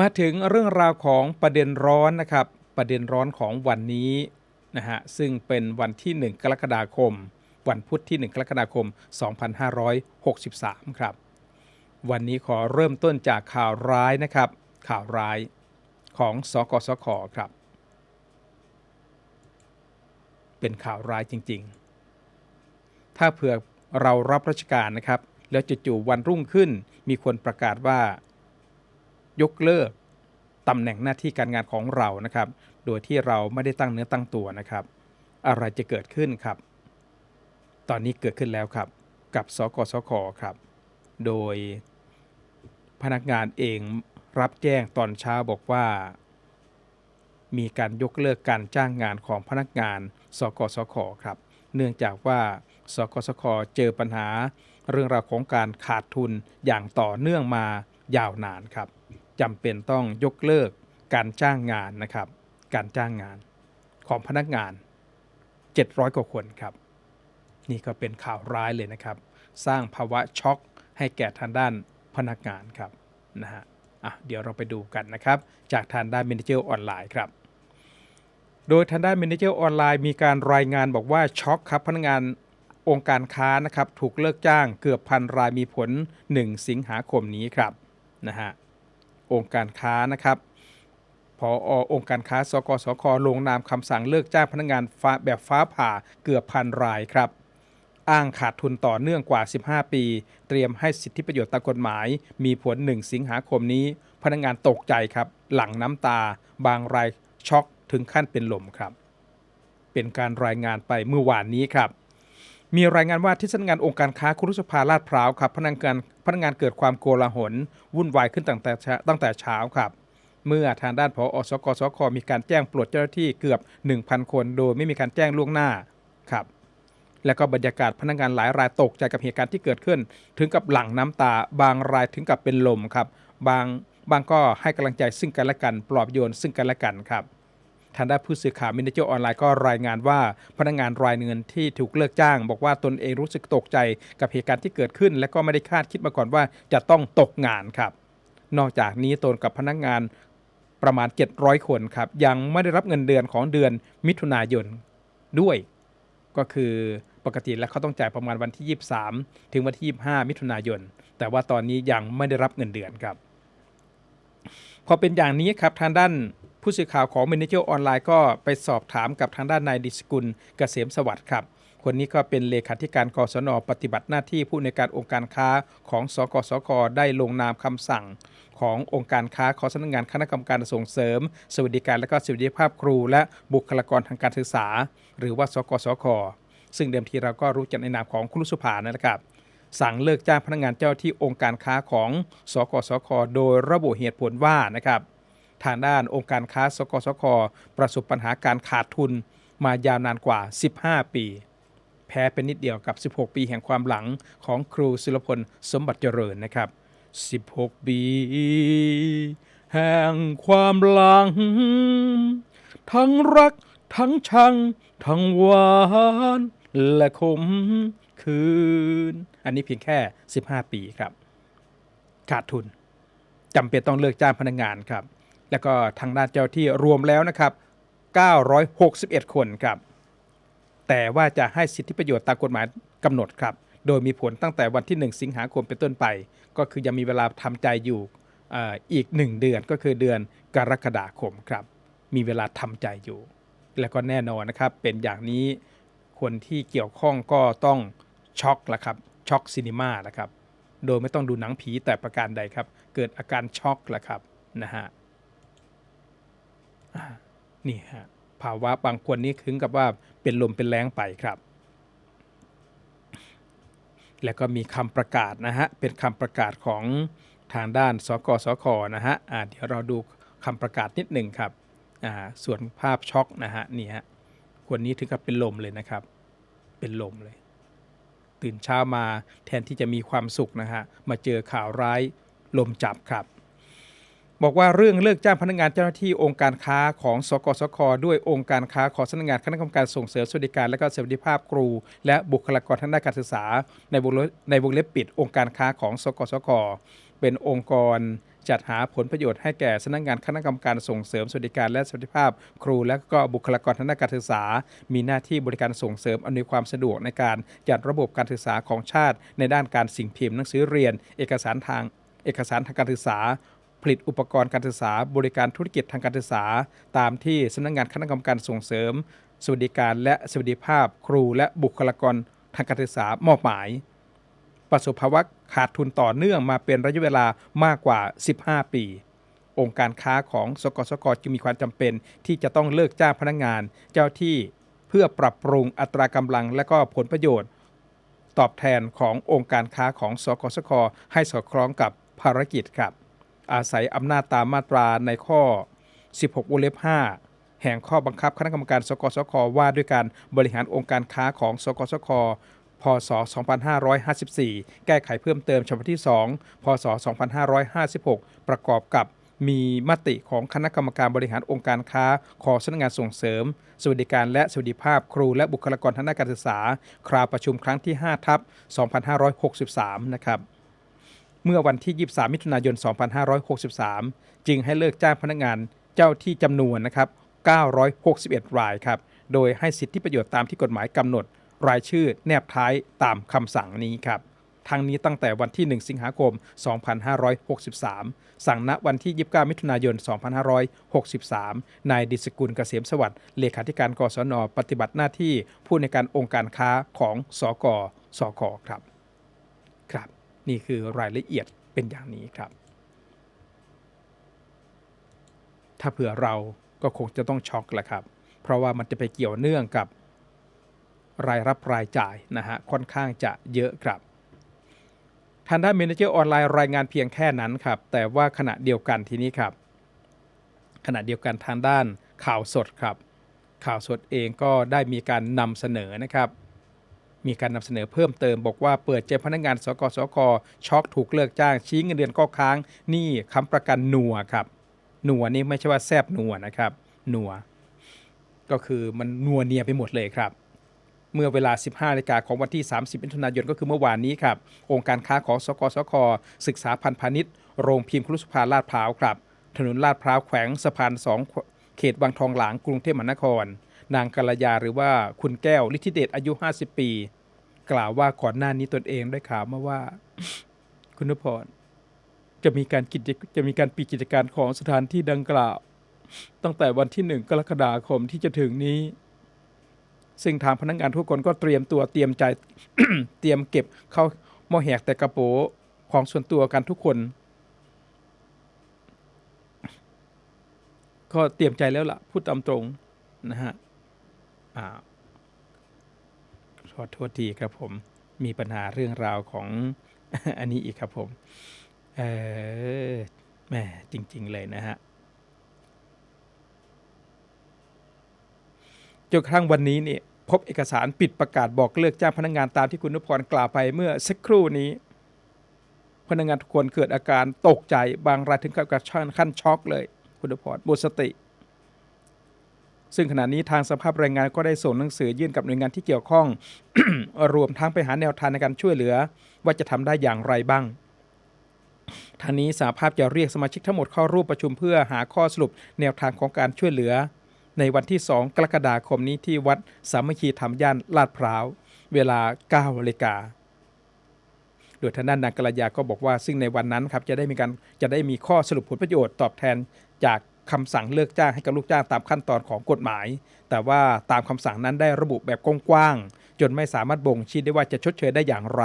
มาถึงเรื่องราวของประเด็นร้อนนะครับ ประเด็นร้อนของวันนี้นะฮะซึ่งเป็นวันที่ 1 กรกฎาคม วันพุธที่ 1 กรกฎาคม 2563 ครับ วันนี้ขอเริ่มต้นจากข่าวร้ายนะครับ ข่าวร้ายของสกสคครับ เป็นข่าวร้ายจริง ๆ ถ้าเผื่อเรารับราชการนะครับ แล้วจู่ๆวันรุ่งขึ้นมีคนประกาศว่า ยกเลิกตำแหน่งหน้าที่การงานของเรานะครับ โดยที่เราไม่ได้ตั้งเนื้อตั้งตัวนะครับ อะไรจะเกิดขึ้นครับ ตอนนี้เกิดขึ้นแล้วครับ กับสกสคครับ โดยพนักงานเองรับแจ้งตอนเช้าบอกว่า มีการยกเลิกการจ้างงานของพนักงาน สกสคครับ เนื่องจากว่า สกสคเจอปัญหา เรื่องราวของการขาดทุนอย่างต่อเนื่องมายาวนานครับ จำเป็นต้องยกเลิกการจ้างงานนะครับ การจ้างงานของพนักงาน 700 กว่าคนครับ นี่ก็เป็นข่าวร้ายเลยนะครับ สร้างภาวะช็อกให้แก่ทางด้านพนักงานครับนะฮะอะเดี๋ยวเราไปดูกันนะครับ จากทางด้าน Manager ออนไลน์ครับ โดยทางด้าน Manager ออนไลน์มีการรายงานบอกว่าช็อกครับพนักงานองค์การค้านะครับถูกเลิกจ้างเกือบพันรายมีผล 1 สิงหาคมนี้ครับนะฮะ องค์การค้านะครับพอองค์การค้าสกสคลงนามคำสั่งเลิกจ้างพนักงานาแบบฟ้าผ่าเกือบพันรายครับ อ้างขาดทุนต่อเนื่องกว่า 15 ปี เตรียมให้สิทธิประโยชน์ตามกฎหมาย มีผล 1 สิงหาคมนี้ พนักงานตกใจครับ หลั่งน้ำตา บางรายช็อกถึงขั้นเป็นลมครับ เป็นการรายงานไปเมื่อวานนี้ครับ มีรายงานว่าที่สำนักงานองค์การค้าคุรุสภาลาดพร้าวครับพนักงานพนักงานเกิดความโกลาหลวุ่นวายขึ้นตั้งแต่เช้าตั้งแต่เช้าครับ เมื่อทางด้านผอสกสคมีการแจ้งปลดเจ้าหน้าที่เกือบ 1,000 คน โดยไม่มีการแจ้งล่วงหน้าครับแล้วก็บรรยากาศพนักงานหลายรายตกใจกับเหตุการณ์ที่เกิดขึ้น ถึงกับหลั่งน้ำตา บางรายถึงกับเป็นลมครับ บางบางก็ให้กำลังใจซึ่งกันและกัน ปลอบโยนซึ่งกันและกันครับ ทางด้านผู้สื่อข่าวมินเจอออนไลน์ก็รายงานว่าพนักงานรายเงินที่ถูกเลิกจ้าง บอกว่าตนเองรู้สึกตกใจกับเหตุการณ์ที่เกิดขึ้น และก็ไม่ได้คาดคิดมาก่อนว่าจะต้องตกงานครับ นอกจากนี้ตนกับพนักงานประมาณ 700 คนครับ ยังไม่ได้รับเงินเดือนของเดือนมิถุนายนด้วย ก็คือปกติแล้วเขาต้องจ่ายประมาณวันที่ 23 ถึงวันที่ 25 มิถุนายน แต่ว่าตอนนี้ยังไม่ได้รับเงินเดือนครับ พอเป็นอย่างนี้ครับทางด้าน ผู้สื่อข่าวของ m a n a g e r ออนไลน์ก็ไปสอบถามกับทางด้านนายดิสกุลเกษมสวัสดิ์ครับคนนี้ก็เป็นเลขาธิการกศนปฏิบัติหน้าที่ผู้ในการองค์การค้าของสกสคได้ลงนามคำสั่ง ขององค์การค้าขอสำนักงานคณะกรรมการส่งเสริม สวัสดิการและก็สวัสดิภาพครู และบุคลากรทางการศึกษา หรือว่าสกสคซึ่งเดิมทีเราก็รู้จักในนามของครุสุภานะครับ สั่งเลิกจ้างพนักงานเจ้าที่องค์การค้าของสกสคโดยระบุเหตุผลว่านะครับ ทางด้านองค์การค้าสกสคประสบปัญหาการขาดทุนมายาวนานกว่า 15 ปี แพ้เป็นนิดเดียวกับ 16 ปีแห่งความหลังของครูศิลพลสมบัติเจริญนะครับ 16 ปี แห่งความหลัง ทั้งรัก ทั้งชัง ทั้งหวาน และคมคืน อันนี้เพียงแค่ 15 ปีครับ ขาดทุนจำเป็นต้องเลิกจ้างพนักงานครับ แล้วก็ทางด้านเจ้าที่รวมแล้วนะครับ 961 คนครับ แต่ว่าจะให้สิทธิประโยชน์ตามกฎหมายกำหนดครับ โดยมีผลตั้งแต่วันที่ 1 สิงหาคมเป็นต้นไป ก็คือยังมีเวลาทำใจอยู่อ,อีก 1 เดือนก็คือเดือนกรกฎาคมครับ มีเวลาทำใจอยู่ แล้วก็แน่นอนนะครับ เป็นอย่างนี้คนที่เกี่ยวข้องก็ต้องช็อกละครับช็อกซีนีมาละครับโดยไม่ต้องดูหนังผีแต่ประการใดครับ เกิดอาการช็อกละครับนะฮะ นี่ฮะภาวะบางคนนี่ถึงกับว่าเป็นลมเป็นแรงไปครับ แล้วก็มีคำประกาศนะฮะ เป็นคำประกาศของทางด้านสกสคนะฮะเดี๋ยวเราดูคำประกาศนิดหนึ่งครับ ส่วนภาพช็อกนะฮะนี่ฮะคนนี้ถึงกับเป็นลมเลยนะครับ เป็นลมเลย ตื่นเช้ามาแทนที่จะมีความสุขนะฮะ มาเจอข่าวร้ายลมจับครับ บอกว่าเรื่องเลิกจ้างพนักงานเจ้าหน้าที่องค์การค้าของสกสคด้วยองค์การค้าขอสำนักงานคณะกรรมการส่งเสริมสวัสดิการและก็สวัสดิภาพครู และบุคลากรทางด้านการศึกษา ในวงเล็บในวงเล็บปิด องค์การค้าของสกสคเป็นองค์กรจัดหาผลประโยชน์ให้แก่สำนักงานคณะกรรมการส่งเสริมสวัสดิการและสวัสดิภาพ ครูและก็บุคลากรทางด้านการศึกษา มีหน้าที่บริการส่งเสริมอำนวยความสะดวกในการจัดระบบการศึกษาของชาติ ในด้านการสิ่งพิมพ์หนังสือเรียน เอกสารทางเอกสารทางการศึกษา ผลิตอุปกรณ์การศึกษาบริการธุรกิจทางการศึกษา ตามที่สำนักงานคณะกรรมการส่งเสริม สวัสดิการและสวัสดิภาพ ครูและบุคลากรทางการศึกษามอบหมาย ประสบภาวะขาดทุนต่อเนื่องมาเป็นระยะเวลามากกว่า 15 ปี องค์การค้าของสกสกจึงมีความจำเป็น ที่จะต้องเลิกจ้างพนักงานเจ้าที่เพื่อปรับปรุงอัตรากำลังและก็ผลประโยชน์ ตอบแทนขององค์การค้าของสกสคให้สอดคล้องกับภารกิจครับ อาศัยอำนาจตามมาตราในข้อ 16วงเล็บ5แห่งข้อบังคับคณะกรรมการสกสคว่าด้วยการบริหารองค์การค้าของสกสคพศ 2554 แก้ไขเพิ่มเติมฉบับที่ 2 พศ 2556 ประกอบกับมีมติของคณะกรรมการบริหารองค์การค้าของสำนักงานส่งเสริม สวัสดิการและสวัสดิภาพครูและบุคลากรทางด้านการศึกษา คราวประชุมครั้งที่ 5 ทับ 2563 นะครับ เมื่อวันที่ 23 มิถุนายน 2563 จึงให้เลิกจ้างพนักงานเจ้าที่จำนวนนะครับ 961 รายครับ โดยให้สิทธิประโยชน์ตามที่กฎหมายกำหนด รายชื่อแนบท้ายตามคำสั่งนี้ครับทั้งนี้ตั้งแต่วันที่ 1 สิงหาคม 2563 สั่งณวันที่ 29 มิถุนายน 2563 นายดิสกุลเกษมสวัสดิ์ เลขาธิการกศน ปฏิบัติหน้าที่ผู้ในการองค์การค้าของสกสคครับ นี่คือรายละเอียดเป็นอย่างนี้ครับ ถ้าเผื่อเราก็คงจะต้องช็อกแหละครับ เพราะว่ามันจะไปเกี่ยวเนื่องกับรายรับรายจ่ายนะฮะค่อนข้างจะเยอะครับทางด้านเมนเจอร์ออนไลน์รายงานเพียงแค่นั้นครับ แต่ว่าขณะเดียวกันทีนี้ครับ ขณะเดียวกันทางด้านข่าวสดครับ ข่าวสดเองก็ได้มีการนำเสนอนะครับ มีการนำเสนอเพิ่มเติมบอกว่าเปิดใจพนักงานสกสคช็อกถูกเลิกจ้าง ชี้เงินเดือนก็ค้างนี่ค้ำประกันหนัวครับหนัวนี่ไม่ใช่ว่าแซบหนัวนะครับหนัว ก็คือมันนัวเนียไปหมดเลยครับเมื่อเวลา 15นาฬิกาของวันที่ 30มิถุนายนก็คือเมื่อวานนี้ครับ องค์การค้าของสกสค ศึกษาพันธ์พาณิชย์ โรงพิมพ์ครุสภาลาดพร้าวครับ ถนนลาดพร้าวแขวงสะพานสองเขตวังทองหลางกรุงเทพมหานคร นางกัลยาหรือว่าคุณแก้วลิทธิเดชอายุ 50 ปี กล่าวว่าก่อนหน้านี้ตนเองได้ข่าวมาว่า คุณพรจะมีการกิจจะมีการปิดกิจการของสถานที่ดังกล่าว ตั้งแต่วันที่หนึ่งกรกฎาคมที่จะถึงนี้ ซึ่งทางพนักงานทุกคนก็เตรียมตัวเตรียมใจเตรียมเก็บเข้าหม้อแหกแต่กระโปงของส่วนตัวกันทุกคน ก็เตรียมใจแล้วล่ะพูดตามตรงนะฮะ ขอโทษทีครับผมมีปัญหาเรื่องราวของอันนี้อีกครับผม เออแหม่จริง ๆ เลยนะฮะจนกระทั่งวันนี้เนี่ยพบเอกสารปิดประกาศบอกเลิกจ้างพนักงานตามที่คุณนพพรกล่าวไปเมื่อสักครู่นี้ พนักงานทุกคนเกิดอาการตกใจบางรายถึงกับกระชั่นขั้นช็อกเลย คุณนพพรหมดสติ ซึ่งขณะนี้ทางสภาพแรงงานก็ได้ส่งหนังสือยื่นกับหน่วยงานที่เกี่ยวข้อง รวมทั้งไปหาแนวทางในการช่วยเหลือ ว่าจะทำได้อย่างไรบ้างทางนี้สาภาพจะเรียกสมาชิกทั้งหมดเข้าร่วมประชุมเพื่อหาข้อสรุปแนวทางของการช่วยเหลือ ในวันที่ 2 กรกฎาคมนี้ที่วัดสามัคคีธรรมย่านลาดพร้าว เวลา9นาฬิกาโดยทางด้านนางกรยาก็บอกว่า ซึ่งในวันนั้นครับจะได้มีการจะได้มีข้อสรุปผลประโยชน์ตอบแทนจาก คำสั่งเลิกจ้างให้กับลูกจ้างตามขั้นตอนของกฎหมาย แต่ว่าตามคำสั่งนั้นได้ระบุแบบกว้างๆจนไม่สามารถบ่งชี้ได้ว่าจะชดเชยได้อย่างไร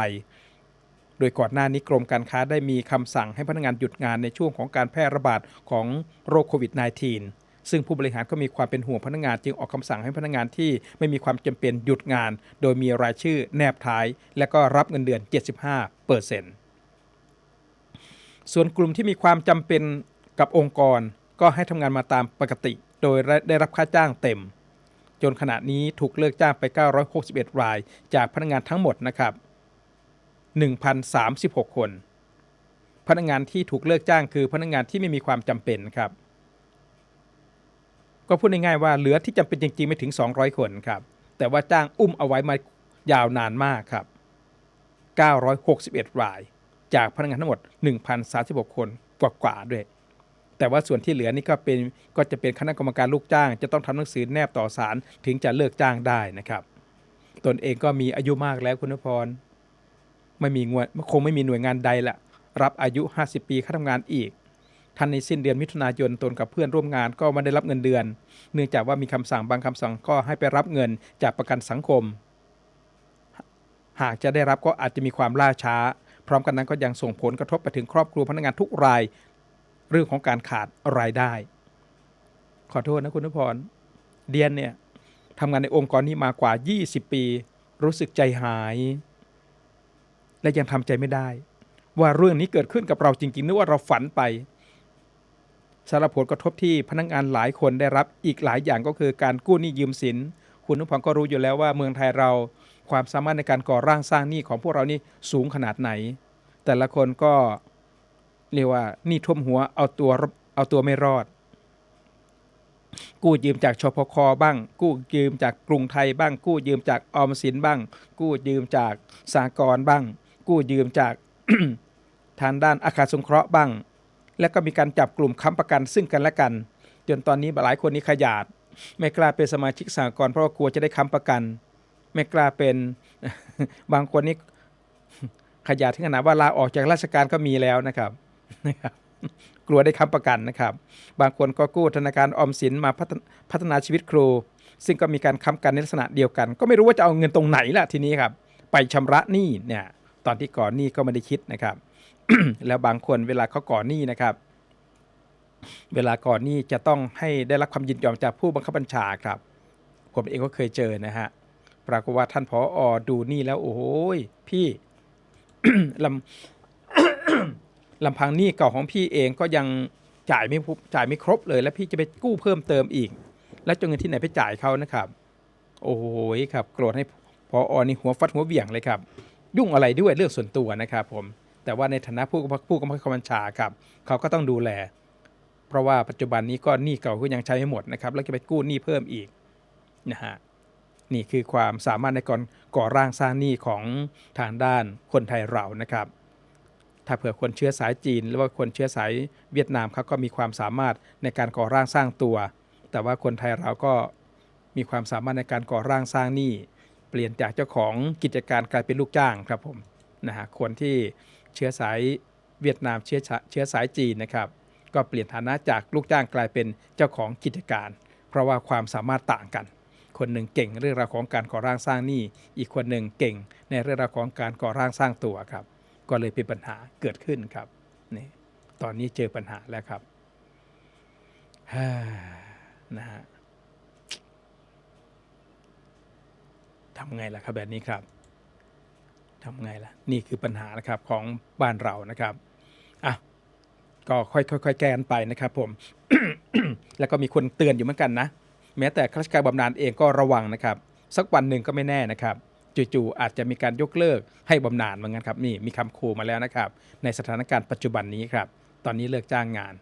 โดยก่อนหน้านี้กรมการค้าได้มีคำสั่งให้พนักงานหยุดงานในช่วงของการแพร่ระบาดของโรคโควิด -19 ซึ่งผู้บริหารก็มีความเป็นห่วงพนักงานจึงออกคำสั่งให้พนักงานที่ไม่มีความจำเป็นหยุดงาน โดยมีรายชื่อแนบท้าย และก็รับเงินเดือน 75เปอร์เซ็นต์ส่วนกลุ่มที่มีความจำเป็นกับองค์กร ก็ให้ทำงานมาตามปกติ โดยได้รับค่าจ้างเต็ม จนขณะนี้ถูกเลิกจ้างไป 961 ราย จากพนักงานทั้งหมดนะครับ 1,036 คน พนักงานที่ถูกเลิกจ้างคือพนักงานที่ไม่มีความจำเป็นครับ ก็พูดง่ายๆว่าเหลือที่จำเป็นจริงๆ ไม่ถึง 200 คนครับ แต่ว่าจ้างอุ้มเอาไว้มายาวนานมากครับ 961 ราย จากพนักงานทั้งหมด 1,036 คนกว่าๆด้วย แต่ว่าส่วนที่เหลือนี่ก็เป็นก็จะเป็นคณะกรรมการลูกจ้าง จะต้องทำหนังสือแนบต่อศาลถึงจะเลิกจ้างได้นะครับ ตนเองก็มีอายุมากแล้วคุณนพรไม่มีงวยคงไม่มีหน่วยงานใดละรับอายุ 50 ปีค่าทำงานอีกท่านในสิ้นเดือนมิถุนายนตนกับเพื่อนร่วมงานก็ไม่ได้รับเงินเดือน เนื่องจากว่ามีคำสั่งบางคำสั่งก็ให้ไปรับเงินจากประกันสังคม หากจะได้รับก็อาจจะมีความล่าช้า พร้อมกันนั้นก็ยังส่งผลกระทบไปถึงครอบครัวพนักงานทุกราย เรื่องของการขาดรายได้ ขอโทษนะคุณนพพรเดียนเนี่ยทำงานในองค์กรนี้มากว่า 20 ปี รู้สึกใจหาย และยังทำใจไม่ได้ ว่าเรื่องนี้เกิดขึ้นกับเราจริงๆนึกว่าเราฝันไปสารผลกระทบที่พนักงานหลายคนได้รับอีกหลายอย่างก็คือการกู้หนี้ยืมสิน คุณนุพงก็รู้อยู่แล้วว่าเมืองไทยเราความสามารถในการก่อร่างสร้างหนี้ของพวกเรานี่สูงขนาดไหน แต่ละคนก็ เรียกว่านี้ท่วมหัวเอาตัวเอาตัวไม่รอด กู้ยืมจากชพคบ้าง กู้ยืมจากกรุงไทยบ้าง กู้ยืมจากออมสินบ้าง กู้ยืมจากสากลบ้าง กู้ยืมจากทางด้านอาคารสงเคราะห์บ้าง แล้วก็มีการจับกลุ่มค้ำประกันซึ่งกันและกัน จนตอนนี้หลายคนนี้ขยาด ไม่กล้าเป็นสมาชิกสหกรเพราะว่ากลัวจะได้ค้ำประกัน ไม่กล้าเป็นบางคนนี่ขยาดถึงขนาดว่าลาออกจากราชการก็มีแล้วนะครับ นะครับกลัวได้ค้ำประกันนะครับ บางคนก็กู้ธนาคารออมสินมาพัฒนพัฒนาชีวิตครู ซึ่งก็มีการค้ำกันในลักษณะเดียวกัน ก็ไม่รู้ว่าจะเอาเงินตรงไหนล่ะทีนี้ครับ ไปชำระหนี้เนี่ย ตอนที่ก่อนหนี้ก็ไม่ได้คิดนะครับ แล้วบางคนเวลาเขาก่อนหนี้นะครับ เวลาก่อนหนี้จะต้องให้ได้รับความยินยอมจากผู้บังคับบัญชาครับ ผมเองก็เคยเจอนะฮะปรากฏว่าท่านผออดูหนี่แล้วโอ้โหพี่ลำ ลำพังหนี้เก่าของพี่เองก็ยังจ่ายไม่จ่ายไม่ครบเลย แล้วพี่จะไปกู้เพิ่มเติมอีก แล้วจะเอาเงินที่ไหนไปจ่ายเขานะครับ โอ้โหครับ โกรธให้พออนี่หัวฟัดหัวเบี่ยงเลยครับ ยุ่งอะไรด้วยเรื่องส่วนตัวนะครับ ผม แต่ว่าในฐานะผู้ผู้กำกับบัญชาครับ เขาก็ต้องดูแล เพราะว่าปัจจุบันนี้ก็หนี้เก่าก็ยังใช้ไม่หมดนะครับ แล้วจะไปกู้หนี้เพิ่มอีกนะฮะนี่คือความสามารถในการก่อร่างสร้างหนี้ของทางด้านคนไทยเรานะครับ ถ้าเผื่อคนเชื้อสายจีน หรือว่าคนเชื้อสายเวียดนามเขาก็มีความสามารถในการก่อร่างสร้างตัว แต่ว่าคนไทยเราก็มีความสามารถในการก่อร่างสร้างหนี้เปลี่ยนจากเจ้าของกิจการกลายเป็นลูกจ้างครับผมนะฮะคนที่เชื้อสายเวียดนามเชื้อเชื้อสายจีนนะครับ ก็เปลี่ยนฐานะจากลูกจ้างกลายเป็นเจ้าของกิจการ เพราะว่าความสามารถต่างกัน คนหนึ่งเก่งเรื่องราวของการก่อร่างสร้างหนี้อีกคนหนึ่งเก่งในเรื่องราวของการก่อร่างสร้างตัวครับ ก็เลยเป็นปัญหาเกิดขึ้นครับนี่ตอนนี้เจอปัญหาแล้วครับฮ่านะฮะทำไงล่ะครับแบบนี้ครับทำไงล่ะ นี่คือปัญหานะครับของบ้านเรานะครับอะก็ค่อยๆแก้กันไปนะครับผม แล้วก็มีคนเตือนอยู่เหมือนกันนะ แม้แต่ข้าราชการบำนาญเองก็ระวังนะครับ สักวันหนึ่งก็ไม่แน่นะครับ จู่ๆอาจจะมีการยกเลิกให้บำนาญเหมือนกันครับนี่มีคำคูมาแล้วนะครับ ในสถานการณ์ปัจจุบันนี้ครับ ตอนนี้เลิกจ้างงาน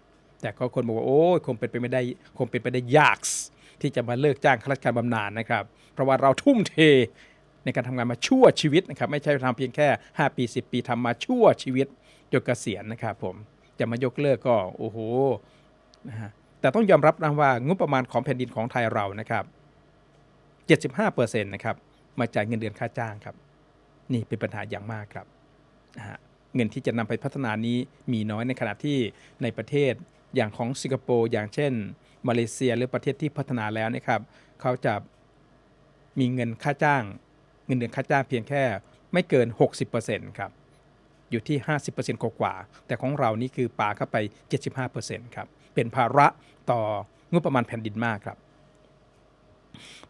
แต่ก็คนบอกว่าโอ้ยคงเป็นไปไม่ได้คงเป็นไปได้ยากที่จะมาเลิกจ้างข้าราชการบำนาญนะครับ เพราะว่าเราทุ่มเทในการทำงานมาชั่วชีวิตนะครับ ไม่ใช่ทำเพียงแค่ 5 ปี 10 ปีทำมาชั่วชีวิตจนเกษียณนะครับผมจะมายกเลิกก็โอ้โหนะฮะแต่ต้องยอมรับนะว่างบประมาณของแผ่นดินของไทยเรานะครับ 75%นะครับ มาจ่ายเงินเดือนค่าจ้างครับ นี่เป็นปัญหาอย่างมากครับเงินที่จะนำไปพัฒนานี้มีน้อยในขณะที่ในประเทศอย่างของสิงคโปร์อย่างเช่น มาเลเซียหรือประเทศที่พัฒนาแล้วนะครับ เขาจะมีเงินค่าจ้าง เงินเดือนค่าจ้างเพียงแค่ไม่เกิน 60%ครับอยู่ที่ 50%กว่าๆแต่ของเรานี่คือปาเข้าไป 75%ครับ เป็นภาระต่องบประมาณแผ่นดินมากครับ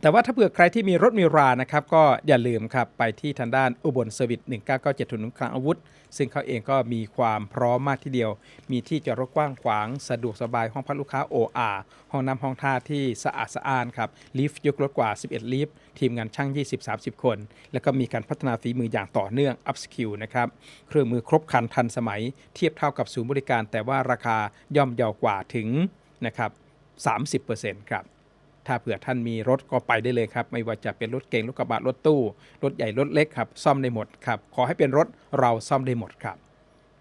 แต่ว่าถ้าเผื่อใครที่มีรถมีรานะครับก็อย่าลืมครับไปที่ทางด้านอุบลเซอร์วิส1997ถนนคลังอาวุธ ซึ่งเขาเองก็มีความพร้อมมากทีเดียว มีที่จอดรถกว้างขวาง สะดวกสบายห้องพักลูกค้า OR ห้องน้ำห้องท่าที่สะอาดสะอ้านครับลิฟต์ยกรถกว่า 11 ลิฟต์ทีมงานช่าง 20-30 คน แล้วก็มีการพัฒนาฝีมืออย่างต่อเนื่อง up skill นะครับเครื่องมือครบครันทันสมัย เทียบเท่ากับศูนย์บริการ แต่ว่าราคาย่อมเยาวกว่าถึงนะครับ30%ครับ ถ้าเผื่อท่านมีรถก็ไปได้เลยครับ ไม่ว่าจะเป็นรถเก๋งรถกระบะรถตู้ รถใหญ่รถเล็กครับซ่อมได้หมดครับขอให้เป็นรถเราซ่อมได้หมดครับ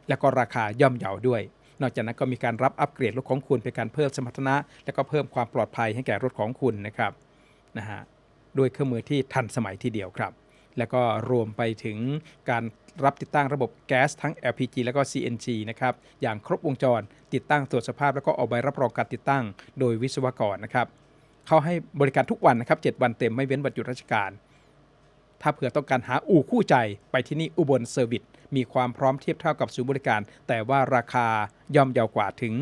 แล้วก็ราคาย่อมเยาด้วย นอกจากนั้นก็มีการรับอัปเกรดรถของคุณเป็นการเพิ่มสมรรถนะ และก็เพิ่มความปลอดภัยให้แก่รถของคุณนะครับนะฮะด้วยเครื่องมือที่ทันสมัยทีเดียวครับ แล้วก็รวมไปถึงการรับติดตั้งระบบแก๊สทั้ง LPG แล้วก็ CNG นะครับ อย่างครบวงจร ติดตั้งตรวจสภาพ แล้วก็ออกใบรับรองการติดตั้ง โดยวิศวกรนะครับ เขาให้บริการทุกวันนะครับ 7 วันเต็มไม่เว้นวันหยุดราชการ ถ้าเผื่อต้องการหาอู่คู่ใจไปที่นี่อุบลเซอร์วิสมีความพร้อมเทียบเท่ากับศูนย์บริการ แต่ว่าราคาย่อมเยาวกว่าถึง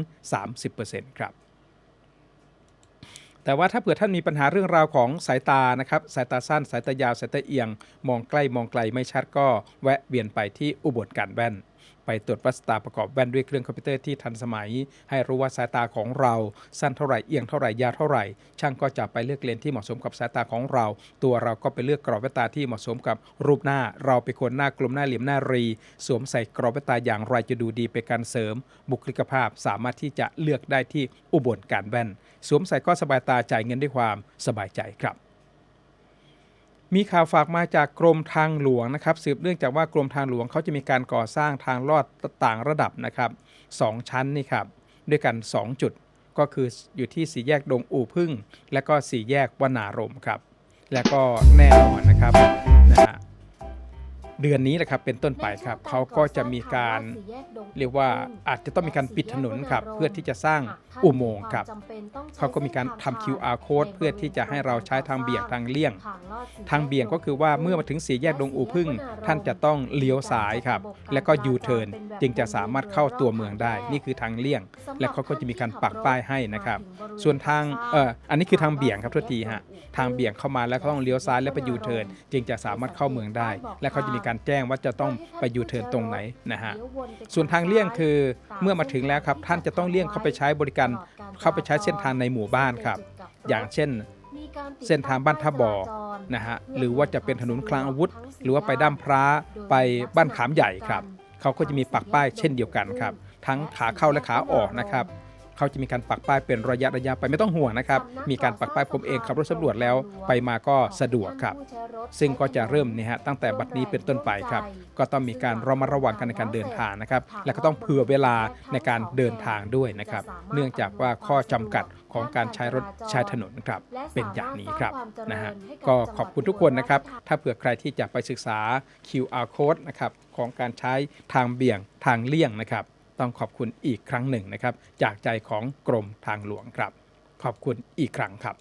30%ครับแต่ว่าถ้าเผื่อท่านมีปัญหาเรื่องราวของสายตานะครับ สายตาสั้น สายตายาว สายตาเอียง มองใกล้มองไกลไม่ชัดก็แวะเวียนไปที่อุบลการแว่น ไปตรวจวัดสายตาประกอบแว่นด้วยเครื่องคอมพิวเตอร์ที่ทันสมัย ให้รู้ว่าสายตาของเราสั้นเท่าไหร่เอียงเท่าไหร่ยาวเท่าไหร่ ช่างก็จะไปเลือกเลนที่เหมาะสมกับสายตาของเรา ตัวเราก็ไปเลือกกรอบแว่นตาที่เหมาะสมกับรูปหน้า เราเป็นคนหน้ากลมหน้าเหลี่ยมหน้ารี สวมใส่กรอบแว่นตาอย่างไรจะดูดีเป็นการเสริม บุคลิกภาพสามารถที่จะเลือกได้ที่อุบลการแว่น สวมใส่ก็สบายตาจ่ายเงินด้วยความสบายใจครับ มีข่าวฝากมาจากกรมทางหลวงนะครับสืบเนื่องจากว่ากรมทางหลวงเขาจะมีการก่อสร้างทางลอดต่างระดับนะครับสองชั้นนี่ครับด้วยกัน 2 จุดก็คืออยู่ที่สี่แยกดงอู่พึ่ง และก็สี่แยกวนารมครับ และก็แน่นอนนะครับนะฮะ เดือนนี้นะครับเป็นต้นไปครับเขาก็จะมีการเรียกว่าอาจจะต้องมีการปิดถนนครับเพื่อที่จะสร้างอุโมงค์ครับเขาก็มีการทำ QR code เพื่อที่จะให้เราใช้ทางเบี่ยงทางเลี่ยง ทางเบี่ยงก็คือว่าเมื่อมาถึงสี่แยกดงอู่พึ่ง ท่านจะต้องเลี้ยวซ้ายครับแล้วก็ยูเทิร์นจึงจะสามารถเข้าตัวเมืองได้ นี่คือทางเลี่ยง และเขาก็จะมีการปักป้ายให้นะครับ ส่วนทางเอ่ออันนี้คือทางเบี่ยงครับทุกทีฮะทางเบี่ยงเข้ามาแล้วก็ต้องเลี้ยวซ้ายแล้วไปยูเทิร์นจึงจะสามารถเข้าเมืองได้ และเขาจะมีการแจ้งว่าจะต้องไปยูเทิร์นตรงไหนนะฮะส่วนทางเลี่ยงคือเมื่อมาถึงแล้วครับท่านจะต้องเลี่ยงเข้าไปใช้บริการเข้าไปใช้เส้นทางในหมู่บ้านครับ อย่างเช่นเส้นทางบ้านท่าบ่อนะฮะหรือว่าจะเป็นถนนคลังอาวุธ หรือว่าไปด้ามพระไปบ้านขามใหญ่ครับเขาก็จะมีปักป้ายเช่นเดียวกันครับ ทั้งขาเข้าและขาออกนะครับ เขาจะมีการปักป้ายเป็นระยะระยะไปไม่ต้องห่วงนะครับ มีการปักป้ายผมเองขับรถสำรวจแล้วไปมาก็สะดวกครับ ซึ่งก็จะเริ่มเนี่ยฮะตั้งแต่บัดนี้เป็นต้นไปครับ ก็ต้องมีการระมัดระวังกันในการเดินทางนะครับ และก็ต้องเผื่อเวลาในการเดินทางด้วยนะครับ เนื่องจากว่าข้อจำกัดของการใช้รถใช้ถนนครับ เป็นอย่างนี้ครับนะฮะก็ขอบคุณทุกคนนะครับ ถ้าเผื่อใครที่จะไปศึกษา QR code นะครับของการใช้ทางเบี่ยงทางเลี่ยงนะครับ ต้องขอบคุณอีกครั้งหนึ่งนะครับ จากใจของกรมทางหลวงครับ ขอบคุณอีกครั้งครับ